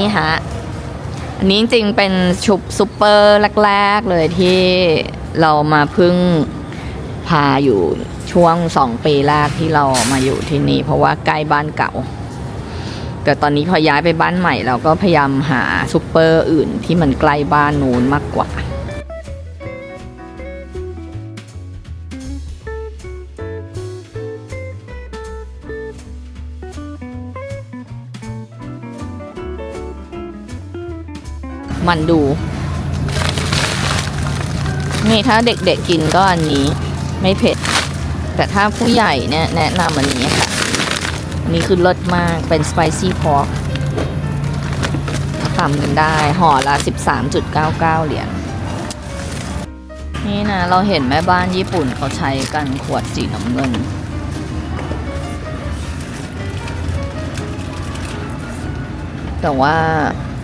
นี่ฮะ อันนี้จริงๆเป็นชุบซุปเปอร์แรก ๆ เลยที่เรามาพึ่งพาอยู่ช่วงสองปีแรกที่เรามาอยู่ที่นี่ เพราะว่าใกล้บ้านเก่า แต่ตอนนี้พอย้ายไปบ้านใหม่ เราก็พยายามหาซุปเปอร์อื่นที่มันใกล้บ้านนู้นมากกว่า มันดู นี่ถ้าเด็กๆกินก็อันนี้ไม่เผ็ด แต่ถ้าผู้ใหญ่เนี่ยแนะนำอันนี้ค่ะอันนี้คือรสมากเป็น spicy pork ทำกันได้ห่อละ 13.99 เหรียญนี่นะ เราเห็นแม่บ้านญี่ปุ่นเขาใช้กันขวดสีน้ำเงิน แต่ว่า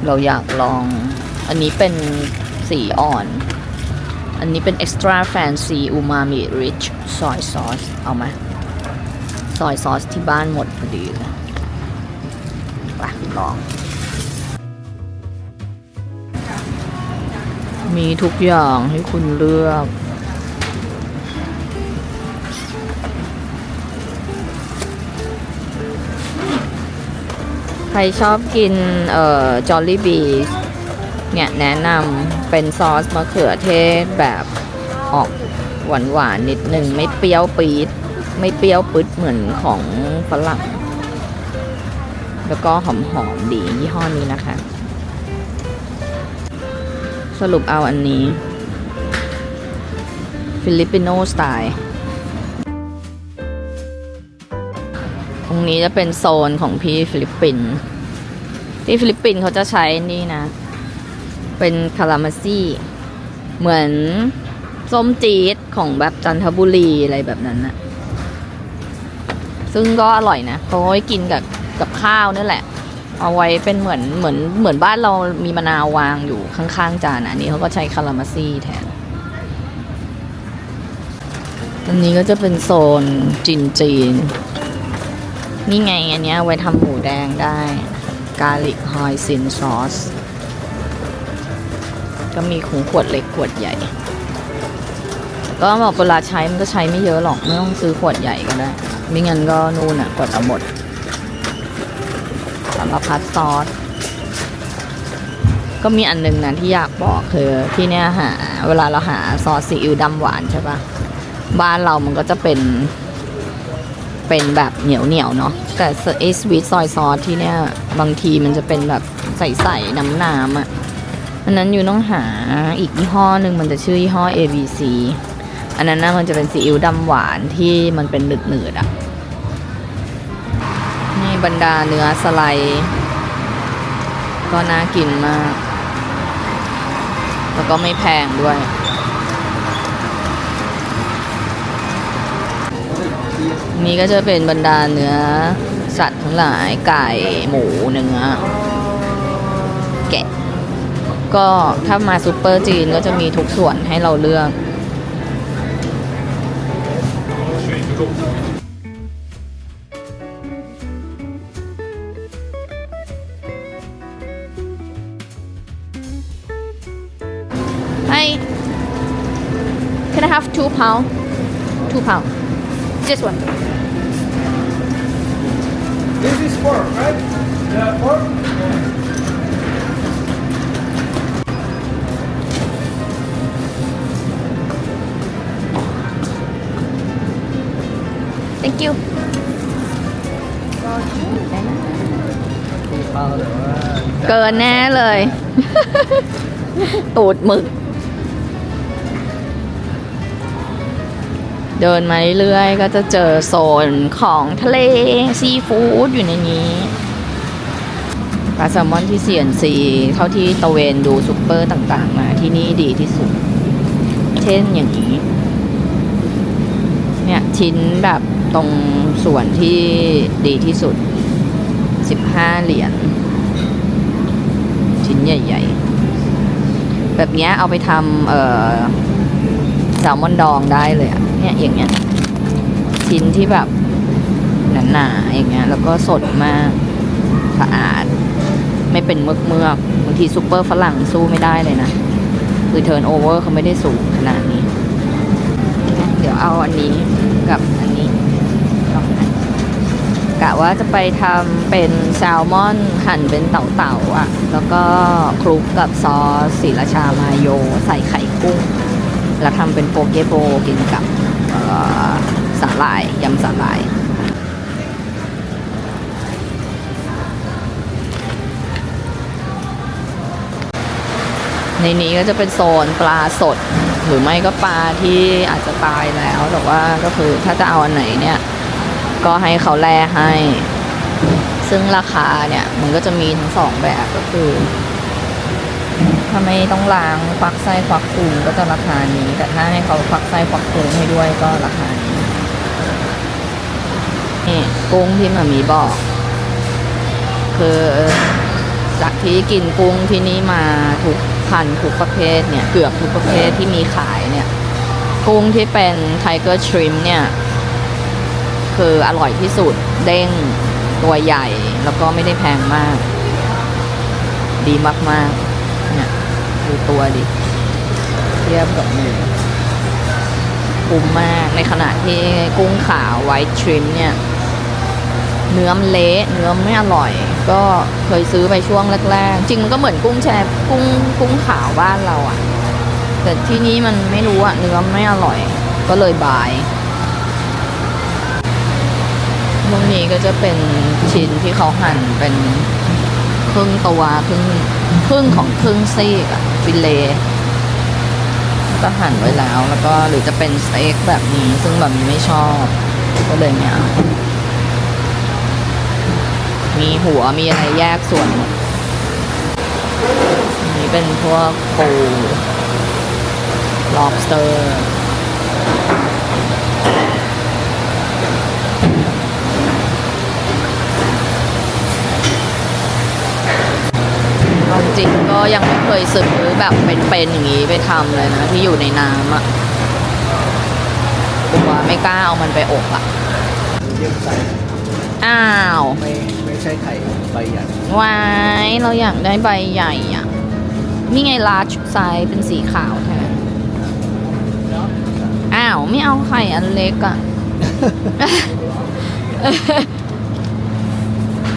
เราอยากลอง อันนี้เป็นสีอ่อน อันนี้เป็น extra fancy umami rich soy sauce เอาไหมซอยซอสที่บ้านหมดพอดีเลยไปลอง มีทุกอย่างให้คุณเลือก ใครชอบกิน เอ่อ จอลลี่บี เนี่ยแนะนำเป็นซอสมะเขือเทศแบบออกหวานหวานๆนิดหนึ่งไม่เปรี้ยวปี๊ดไม่เปรี้ยวปึ๊ดเหมือนของฝรั่ง แล้วก็หอมหอมๆดียี่ห้อนี้นะคะ สรุปเอาอันนี้ ฟิลิปปิโนสไตล์ตรงนี้จะเป็นโซนของพี่ฟิลิปปินส์ที่ฟิลิปปินส์เขาจะใช้นี่นะ เป็นคารามาซี่ เหมือนส้มจี๊ดของแบบจันทบุรีอะไรแบบนั้นนะซึ่งก็อร่อยนะเขาไว้กินกับกับข้าวนี่แหละ เอาไว้เป็นเหมือนเหมือนเหมือนบ้านเรามีมะนาววางอยู่ข้างๆจานอันนี้เขาก็ใช้คารามาซี่แทนอันนี้ก็จะเป็นโซนจีนจีน นี่ไงอันนี้เอาไว้ทำหมูแดงได้ กาลิกฮอยซินซอส ก็มีขงขวดเล็กขวดใหญ่ ก็บอกเวลาใช้มันก็ใช้ไม่เยอะหรอก ไม่ต้องซื้อขวดใหญ่ก็ได้ ไม่งั้นก็นู่นอะกว่าจะหมดสำหรับพัดซอส ก็มีอันนึงนะที่อยากบอกคือที่เนี่ยหา เวลาเราหาซอสซีอิ๊วดำหวานใช่ปะบ้านเรามันก็จะเป็นเป็นแบบเหนียวเหนียวเนาะแต่ไอสวีทซอยซอสที่เนี่ยบางทีมันจะเป็นแบบใสๆน้ำน้ำๆอะ่ะ อันนั้นอยู่ต้องหาอีกยี่ห้อหนึ่งมันจะชื่อยี่ห้อ ABC อันนั้นนะมันจะเป็นซีอิ๊วดำหวานที่มันเป็นหนืดๆอะ่ะ นี่บรรดาเนื้อสไลด์ก็น่ากินมาก แล้วก็ไม่แพงด้วย นี่ก็จะเป็นบรรดาเนื้อสัตว์ทั้งหลายไก่หมูเนื้อ ก็ถ้ามาซูเปอร์จีนก็จะมีทุกส่วนให้เราเลือก Hi Can I have two pound two pound Just one This is pork, right? Yeah, pork? Thank you เกินแน่เลย ตูดหมึก เดินมาเรื่อยๆก็จะเจอโซนของทะเล ซีฟู้ดอยู่ในนี้ปลาแซลมอนที่เสียนซีเท่าที่ตะเวนดูซุปเปอร์ต่างๆ มาที่นี่ดีที่สุด เช่นอย่างนี้ เนี่ย ชิ้นแบบตรงส่วนที่ดีที่สุด 15 เหรียญชิ้นใหญ่ ๆ แบบเนี้ยเอาไปทำเอ่อแซลมอนดองได้เลยอะเนี่ยอย่างเงี้ย ชิ้นที่แบบหนาๆอย่างเงี้ยแล้วก็สดมากสะอาด ไม่เป็นเมือกเมือกๆบางทีซูเปอร์ฝรั่งสู้ไม่ได้เลยนะ คือเทิร์นโอเวอร์เขาไม่ได้สูงขนาดนี้ ดี๋ยวเอาอันนี้กับอันนี้ลองนะกะว่าจะไปทำเป็นแซลมอนหั่นเป็นเต่าๆอะ แล้วก็คลุกกับซอสสีราชามาโย ใส่ไข่กุ้ง แล้วทำเป็นโปเกโบกินกับสาหร่ายยำสาหร่าย ในนี้ก็จะเป็นโซนปลาสด หรือไม่ก็ปลาที่อาจจะตายแล้ว แต่ว่าก็คือถ้าจะเอาอันไหนเนี่ย ก็ให้เขาแล่ให้ ซึ่งราคาเนี่ย มันก็จะมีทั้งสองแบบก็คือ ถ้าไม่ต้องล้างควักไส้ควักพุงก็จะราคานี้ แต่ถ้าให้เขาควักไส้ควักพุงให้ด้วยก็ราคานี้นี่กุ้งที่มามีบอกคือจากที่กินกุ้งที่นี่มาทุก พันธุ์ทุกประเภทเนี่ยเกือบทุกประเภทที่มีขายเนี่ยกุ้งที่เป็นไทเกอร์ชริมเนี่ย คืออร่อยที่สุดเด้งตัวใหญ่แล้วก็ไม่ได้แพงมาก ดีมากๆเนี่ยดูตัวดิ เทียบกับหมูคุ้มมากในขณะที่กุ้งขาวไวท์ทริมเนี่ย เนื้อมันเละเนื้อไม่อร่อย ก็เคยซื้อไปช่วงแรกๆ จริงมันก็เหมือนกุ้งแชร์กุ้งกุ้งขาวบ้านเราอะแต่ที่นี้มันไม่รู้อะเนื้อไม่อร่อย ก็เลยบายตรงนี้ก็จะเป็นชิ้นที่เขาหั่นเป็นครึ่งตัวครึ่งครึ่งของครึ่งซีกอะฟิเลก็หั่นไว้แล้ว แล้วก็หรือจะเป็นสเต็กแบบนี้ ซึ่งแบบนี้ไม่ชอบ ก็เลยไม่เอา มีหัวมีอะไรแยกส่วนนี้เป็นพวกปู lobster จริงก็ยังไม่เคยซื้อแบบเป็นๆอย่างนี้ไปทำเลยนะ ที่อยู่ในน้ำอะกลัวไม่กล้าเอามันไปอบอะเยี่ยมใส่อ้าว ช่ไข่ใบใหญ่วายเราอยากได้ใบใหญ่อะ นี่ไงลาร์จไซส์เป็นสีขาวแทนอ้าว ไม่เอาไข่อันเล็กอะ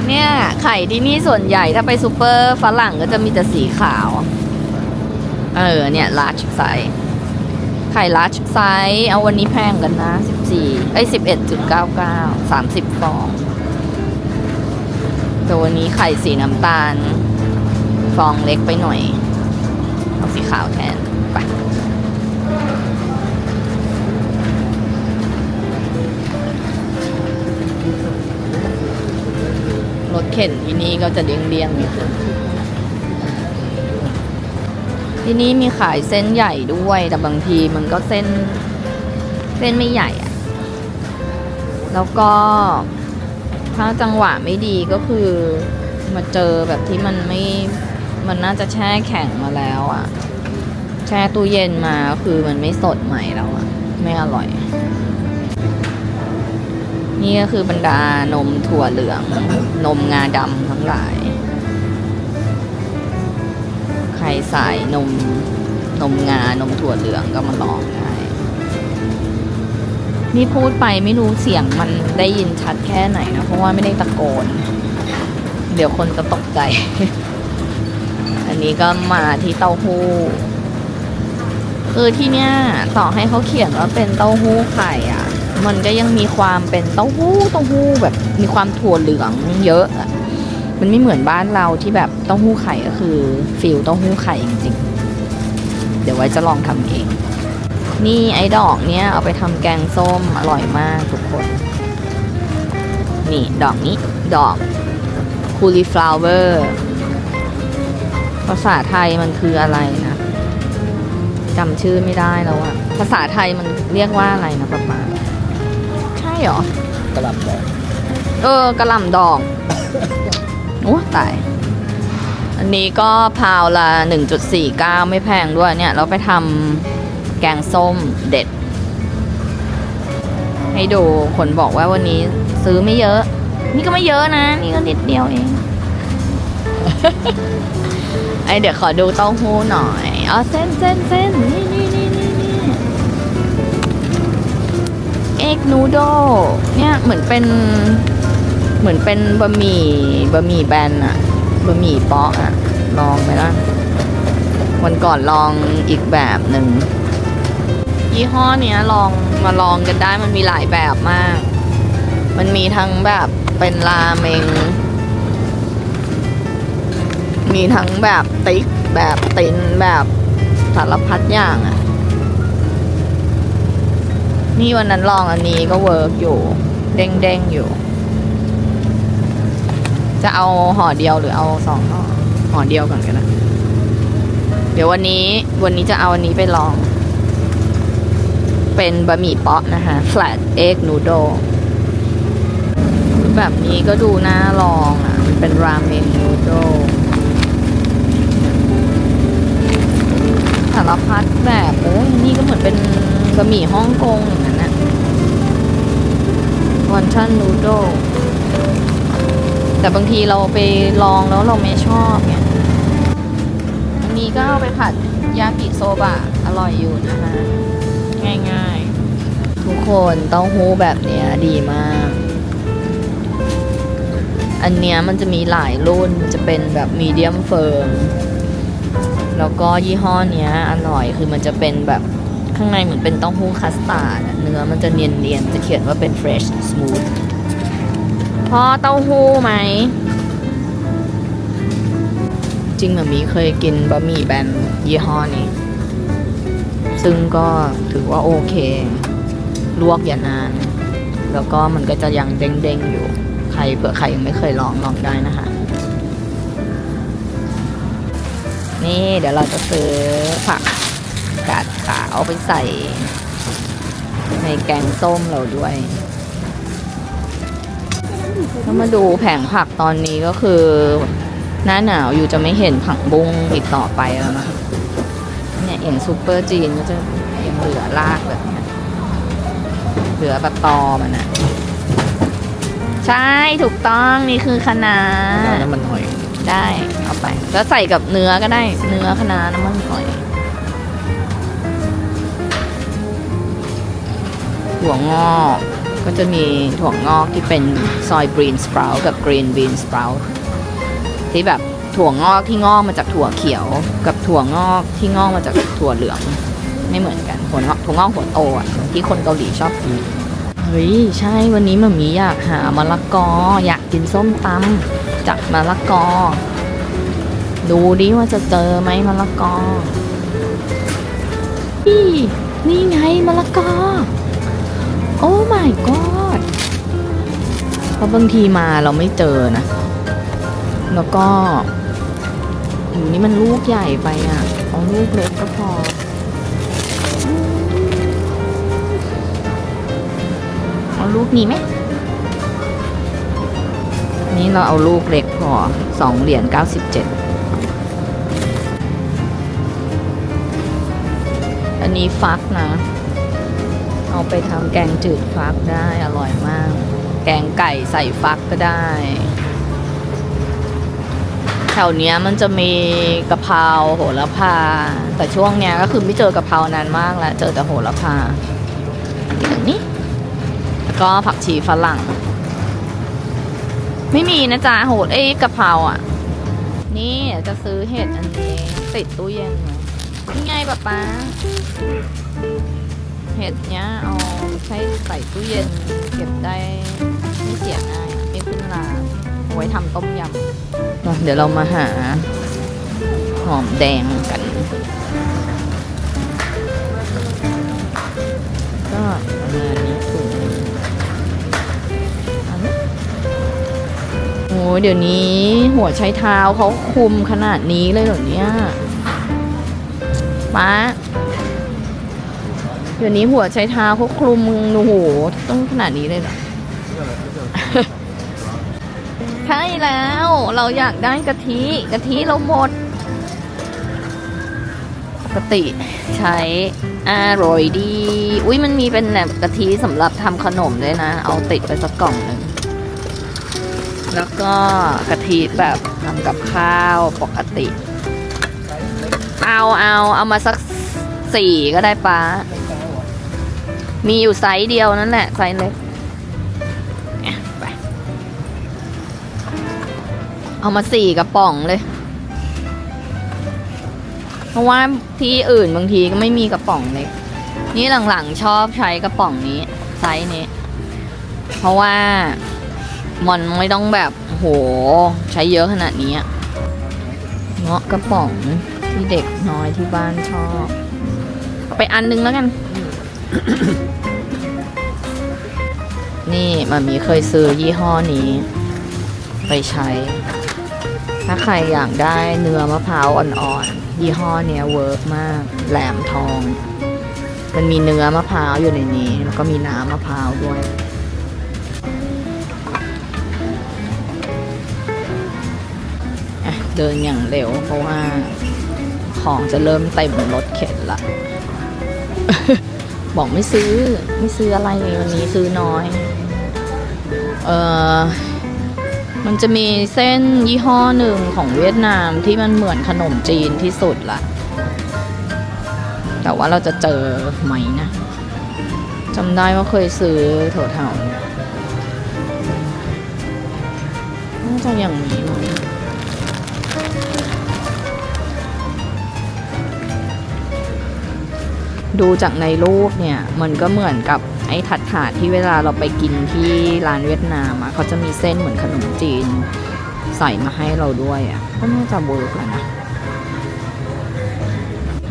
เนี่ยไข่ที่นี่ส่วนใหญ่ถ้าไปซูเปอร์ฝรั่งก็จะมีแต่สีขาว เออ เนี่ยลาร์จไซส์ไข่ลาร์จไซส์เอาวันนี้แพงกันนะ 14เอ้ย11.99 30 ฟอง ตัวนี้ไข่สีน้ำตาล ฟองเล็กไปหน่อย เอาสีขาวแทน ไป รถเข็นที่นี่ก็จะเดี้ยงๆนิดนึงที่นี่มีขายเส้นใหญ่ด้วย แต่บางทีมันก็เส้น เส้นไม่ใหญ่อะแล้วก็ ถ้าจังหวะไม่ดีก็คือมาเจอแบบที่มันไม่ มันน่าจะแช่แข็งมาแล้วอะแช่ตู้เย็นมาคือมันไม่สดใหม่แล้วอะไม่อร่อย นี่ก็คือบรรดานมถั่วเหลือง นมงาดำทั้งหลาย ใครสายนมนมงานมถั่วเหลืองก็มาลองได้ นี่พูดไปไม่รู้เสียงมันได้ยินชัดแค่ไหนนะ เพราะว่าไม่ได้ตะโกน เดี๋ยวคนจะตกใจ อันนี้ก็มาที่เต้าหู้ คือที่เนี้ยต่อให้เขาเขียนว่าเป็นเต้าหู้ไข่อะ มันก็ยังมีความเป็นเต้าหู้เต้าหู้แบบมีความถั่วเหลืองเยอะอะมันไม่เหมือนบ้านเราที่แบบเต้าหู้ไข่ก็คือฟิลเต้าหู้ไข่จริงๆ เดี๋ยวไว้จะลองทำเอง นี่ไอ้ดอกเนี้ยเอาไปทำแกงส้มอร่อยมากทุกคน นี่ดอกนี้ดอก cauliflower ภาษาไทยมันคืออะไรนะจำชื่อไม่ได้แล้วอะภาษาไทยมันเรียกว่าอะไรนะป๊าป๊าใช่เหรอกระหล่ำดอกเออกระหล่ำดอกโอ้ตายอันนี้ก็พาวละ1.49 ไม่แพงด้วยเนี่ย เราไปทำ แกงส้มเด็ด ให้ดูคนบอกว่าวันนี้ซื้อไม่เยอะ นี่ก็ไม่เยอะนะ นี่ก็นิดเดียวเองไอเดี๋ยวขอดูเต้าหู้หน่อยอ๋อเส้นเส้นเส้นนี่นี่นี่นี่นี่เอ็กนูโดเนี่ยเหมือนเป็นเหมือนเป็นบะหมี่บะหมี่แบนอะบะหมี่เปาะอะลองไหมล่ะวันก่อนลองอีกแบบหนึ่ง ยี่ห้อเนี้ยลองมาลองกันได้มันมีหลายแบบมาก มันมีทั้งแบบเป็นราเมง มีทั้งแบบติ๊กแบบตินแบบสารพัดอย่างอะ่ะ นี่วันนั้นลองอันนี้ก็เวิร์กอยู่ เด้งๆอยู่ จะเอาห่อเดียวหรือเอาสองห่อห่อเดียวก่อนก็ได้เดี๋ยววันนี้วันนี้จะเอาอันนี้ไปลอง เป็นบะหมี่เปาะนะคะ flat egg noodle แบบนี้ก็ดูน่าลองอะ มันเป็นราเมงนูโดสารพัดแบบเอ้ยนี่ก็เหมือนเป็นบะหมี่ฮ่องกงอย่างนั้นนะวอนชั่นนูโดแต่บางทีเราไปลองแล้วเราไม่ชอบเนี่ยอันนี้ก็เอาไปผัดยากิโซบะอร่อยอยู่นะคะ ง่ายๆ ทุกคนเต้าหู้แบบเนี้ยดีมาก อันเนี้ยมันจะมีหลายรุ่นจะเป็นแบบมีเดียมเฟิร์มแล้วก็ยี่ห้อเนี้ยอร่อยคือมันจะเป็นแบบข้างในเหมือนเป็นเต้าหู้คัสตาร์ดเนื้อมันจะเนียนๆ จะเขียนว่าเป็น fresh smooth พอเต้าหู้ไหม จริงเหมือนมีเคยกินบะหมี่แบนยี่ห้อนี้ ซึ่งก็ถือว่าโอเค ลวกอย่านาน แล้วก็มันก็จะยังเด้งๆอยู่ ใครเผื่อใครยังไม่เคยลองลองได้นะคะ นี่เดี๋ยวเราจะซื้อผักกาดขาวไปใส่ในแกงส้มเราด้วยถ้ามาดูแผงผักตอนนี้ก็คือ หน้าหนาวอยู่จะไม่เห็นผักบุ้งอีกต่อไปแล้วนะ เนี่ยอย่างซูเปอร์จีนก็จะยังเหลือรากแบบเนี้ยเหลือแบบตอมันอะใช่ถูกต้องนี่คือคะน้าน้ำมันหอย ได้เอาไป แล้วใส่กับเนื้อก็ได้ เนื้อคะน้าน้ำมันหอย ถั่วงอกก็จะมีถั่วงอกที่เป็นซอยกรีนสปร u กับกรีนบีนสปร u ที่แบบ ถั่วงอกที่งอกมาจากถั่วเขียว กับถั่วงอกที่งอกมาจากถั่วเหลือง ไม่เหมือนกันถั่วงอกถั่วงอกหัวโตอะที่คนเกาหลีชอบกินเฮ้ยใช่วันนี้มันมีอยากหามะละกอ อยากกินส้มตำจากมะละกอ ดูดิว่าจะเจอไหมมะละกอนี่นี่ไงมะละกอ โอ้ my god เพราะบางทีมาเราไม่เจอนะ แล้วก็ อยู่นี่มันลูกใหญ่ไปอะ เอาลูกเล็กก็พอ เอาลูกนี้ไหม นี่เราเอาลูกเล็กพอสองเหรียญเก้าสิบเจ็ด อันนี้ฟักนะ เอาไปทำแกงจืดฟักได้อร่อยมาก แกงไก่ใส่ฟักก็ได้ ถวเนี้ยมันจะมีกะเพราโหระพา แต่ช่วงเนี้ยก็คือไม่เจอกะเพรานานมากแล้ว เจอแต่โหระพาอย่างนี้แล้วก็ผักชีฝรั่ง ไม่มีนะจ๊ะโหดเอ้กะเพราอะ นี่จะซื้อเห็ดอันนี้ติดตู้เย็นนี่ไงป๊าป๊าเห็ดเนี้ยเอาใช้ใส่ตู้เย็นเก็บได้ไม่เสียง่ายไม่ขึ้นราเอา ไว้ทำต้มยำเดี๋ยวเรามาหาหอมแดงกัน ก็ประมาณนี้ถุงโอ้ยเดี๋ยวนี้หัวใช้เท้าเขาคุมขนาดนี้เลยเหรอเนี่ยป้าเดี๋ยวนี้หัวใช้เท้าเขาคลุมโอ้โหต้องขนาดนี้เลยเหรอ ใช่แล้วเราอยากได้กะทิกะทิเราหมด ปกติใช้อร่อยดี อุ้ยมันมีเป็นแบบกะทิสำหรับทำขนมด้วยนะ เอาติดไปสักกล่องหนึ่งแล้วก็กะทิแบบทำกับข้าวปกติ เอาเอาเอามาสักสี่ก็ได้ป้ามีอยู่ไซส์เดียวนั่นแหละไซส์เล็ก เอามาสี่กระป๋องเลย เพราะว่าที่อื่นบางทีก็ไม่มีกระป๋องเล็ก นี่หลังๆชอบใช้กระป๋องนี้ไซส์นี้ เพราะว่ามันไม่ต้องแบบโหใช้เยอะขนาดนี้เงาะกระป๋องที่เด็กน้อยที่บ้านชอบไปอันนึงแล้วกัน นี่มันมีเคยซื้อยี่ห้อนี้ ไปใช้ ถ้าใครอยากได้เนื้อมะพร้าวอ่อนๆยี่ห้อเนี้ยเวิร์กมาก แหลมทอง มันมีเนื้อมะพร้าวอยู่ในนี้ แล้วก็มีน้ำมะพร้าวด้วยเดินอย่างเร็วเพราะว่าของจะเริ่มเต็มรถเข็นละ บอกไม่ซื้อ ไม่ซื้ออะไรเลยวันนี้ซื้อน้อย เออ มันจะมีเส้นยี่ห้อหนึ่งของเวียดนามที่มันเหมือนขนมจีนที่สุดละแต่ว่าเราจะเจอไหมนะจำได้ว่าเคยซื้อแถวๆเนี่ยน่าจะอย่างนี้มั้งดูจากในรูปเนี่ย มันก็เหมือนกับ ไอ้ถัดถาดที่เวลาเราไปกินที่ร้านเวียดนามอะเขาจะมีเส้นเหมือนขนมจีน ใส่มาให้เราด้วยอะก็น่าจะเวิร์กแหละนะ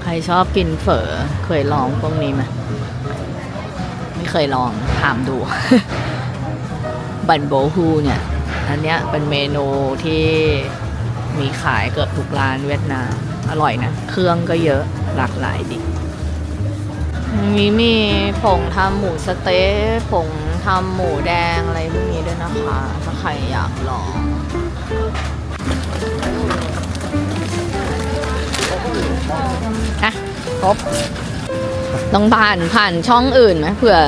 ใครชอบกินเฝอเคยลองพวกนี้ไหมไม่เคยลองถามดู บันโบฮูเนี่ย อันเนี้ยเป็นเมนูที่มีขายเกือบทุกร้านเวียดนาม อร่อยนะ เครื่องก็เยอะหลากหลายดี มีมีผงทำหมูสเต๊ะผงทำหมูแดงอะไรพวกนี้ด้วยนะคะ ถ้าใครอยากลองอะครบต้องผ่านผ่านช่องอื่นไหมเผื่อ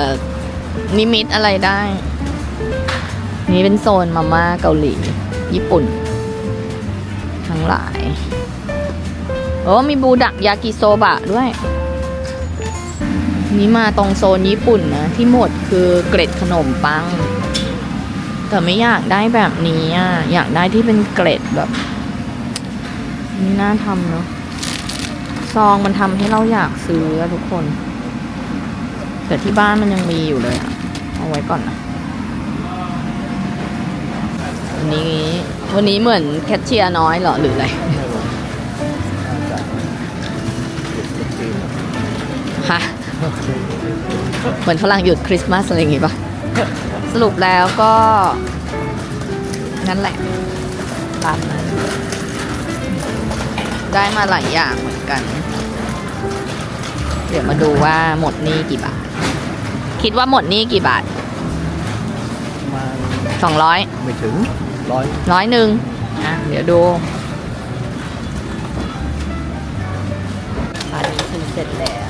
นิมิตอะไรได้ นี่เป็นโซนมาม่าเกาหลี ญี่ปุ่น ทั้งหลาย โอ้มีบูดักยากิโซบะด้วย นี่มาตรงโซนญี่ปุ่นนะ ที่หมดคือเกร็ดขนมปัง แต่ไม่อยากได้แบบนี้อะ อยากได้ที่เป็นเกร็ดแบบ นี่น่าทำเนาะซองมันทำให้เราอยากซื้อทุกคนแต่ที่บ้านมันยังมีอยู่เลยอะเอาไว้ก่อนนะวันนี้วันนี้เหมือนแคชเชียร์น้อยเหรอหรืออะไรฮะ เหมือนฝรั่งหยุดคริสต์มาสอะไรอย่างงี้ปะสรุปแล้วก็นั่นแหละตามนั้นได้มาหลายอย่างเหมือนกัน เดี๋ยวมาดูว่าหมดหนี้กี่บาท คิดว่าหมดหนี้กี่บาทมาสองร้อยไม่ถึงร้อยร้อยหนึ่งอะเดี๋ยวดูอันนี้คือเสร็จแล้วเดี๋ยว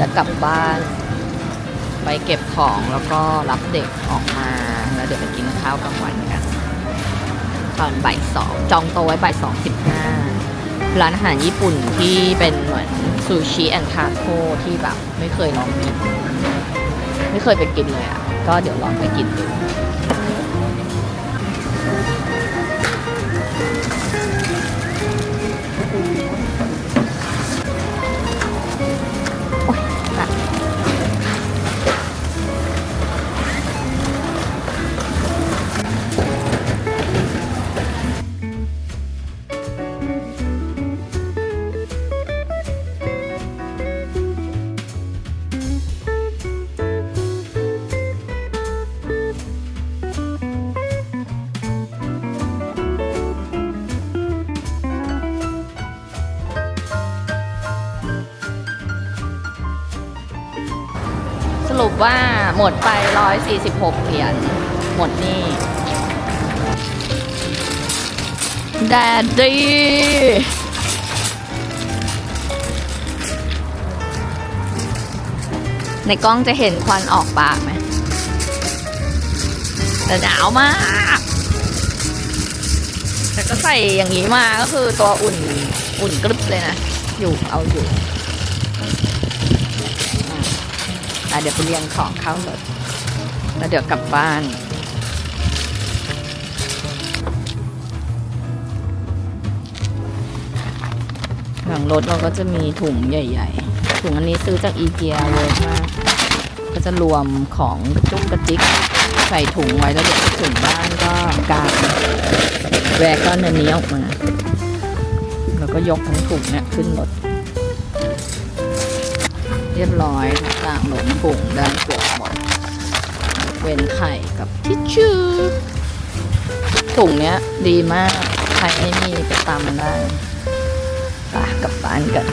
จะกลับบ้าน ไปเก็บของแล้วก็รับเด็กออกมาแล้วเดี๋ยวไปกินข้าวกลางวันกันตอนบ่ายสองจองโต๊ะไว้บ่ายสองสิบห้าร้านอาหารญี่ปุ่นที่เป็นเหมือนซูชิแอนทาโคที่แบบไม่เคยลองกิน ไม่เคยไปกินเลยอะ ก็เดี๋ยวลองไปกินดู รุปว่าหมดไป 146 เหรียญ หมดนี่แดดดีในกล้องจะเห็นควันออกปากไหมแต่หนาวมาก แต่ก็ใส่อย่างนี้มาก็คือตัวอุ่น อุ่นกรึบเลยนะ อยู่เอาอยู่ อะเดี๋ยวไปเรียงของเข้ารถแล้วเดี๋ยวกลับบ้านหลังรถเราก็จะมีถุงใหญ่ ๆ ถุงอันนี้ซื้อจากอีเกียเวิร์กมาก ก็จะรวมของกระจุกกระจิกใส่ถุงไว้แล้วเดี๋ยวถึงบ้านก็กางแวกก็เนื้อนี้ออกมา แล้วก็ยกทั้งถุงเนี่ยขึ้นรถ เรียบร้อยทุกอย่างหลงถุงได้เกือบหมดเว้นไข่กับทิชชู่ถุงเนี้ยดีมาก ใครไม่มีไปตามมันได้ไปกลับบ้านกัน